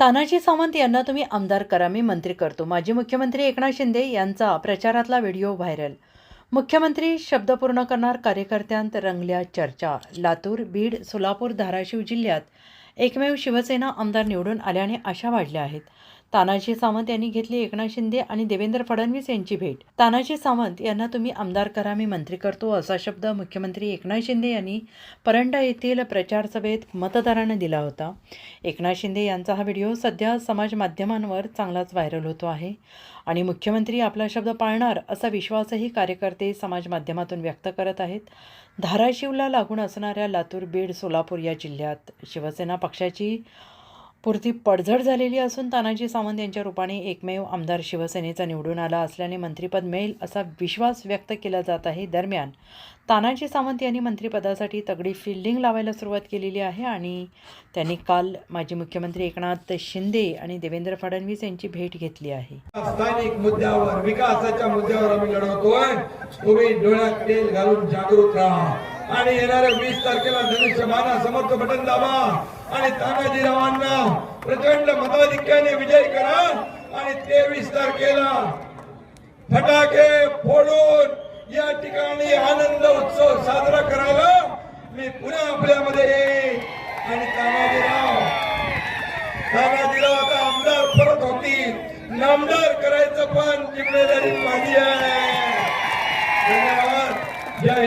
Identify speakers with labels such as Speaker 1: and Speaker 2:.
Speaker 1: तानाजी सावंत यांना तुम्ही आमदार करा मी मंत्री करतो. माजी मुख्यमंत्री एकनाथ शिंदे यांचा प्रचारातला व्हिडिओ व्हायरल. मुख्यमंत्री शब्द पूर्ण करणार कार्यकर्त्यांत रंगल्या चर्चा. लातूर बीड सोलापूर धाराशिव जिल्ह्यात एकमेव शिवसेना आमदार निवडून आल्याने आशा वाढल्या आहेत. तानाजी सावंत यांनी घेतली एकनाथ शिंदे आणि देवेंद्र फडणवीस यांची भेट. तानाजी सावंत यांना तुम्ही आमदार करा मी मंत्री करतो असा शब्द मुख्यमंत्री एकनाथ शिंदे यांनी परंडा येथील प्रचार सभेत मतदारांना दिला होता. एकनाथ शिंदे यांचा हा व्हिडिओ सध्या समाज माध्यमांवर चांगलाच व्हायरल होतो आहे आणि मुख्यमंत्री आपला शब्द पाळणार असा विश्वासही कार्यकर्ते समाज माध्यमातून व्यक्त करत आहेत. धाराशिवला लागून असणाऱ्या लातूर बीड सोलापूर या जिल्ह्यात शिवसेना पक्षाची पुरती पडझड झालेली असून तानाजी सावंत यांच्या रूपाने एकमेव आमदार शिवसेनेचा निवडून आला असल्याने मंत्रिपद मिळेल असा विश्वास व्यक्त केला जात आहे. दरम्यान तानाजी सावंत यांनी मंत्रिपदासाठी तगडी फिल्डिंग लावायला सुरुवात केलेली आहे आणि त्यांनी काल माजी मुख्यमंत्री एकनाथ शिंदे आणि देवेंद्र फडणवीस यांची भेट घेतली आहे.
Speaker 2: स्थानिक मुद्द्यावर विकासाच्या मुद्द्यावर आम्ही लढवतोय. तुम्ही डोळ्यात तेल घालून जागरूक राहा. आणि येणाऱ्या वीस तारखेला धनुष्यबाणा समर्थ बटन दाबा. आणि तानाजीरावांना प्रचंड मताधिक्याने विजय करा. आणि तेवीस तारखेला फटाके फोडून या ठिकाणी आनंद उत्सव साजरा करायला मी पुन्हा आपल्यामध्ये येईल आणि तानाजीराव तानाजीराव आता आमदार परत होतील. नामदार करायचं पण जिम्मेदारी माझी आहे. धन्यवाद. जय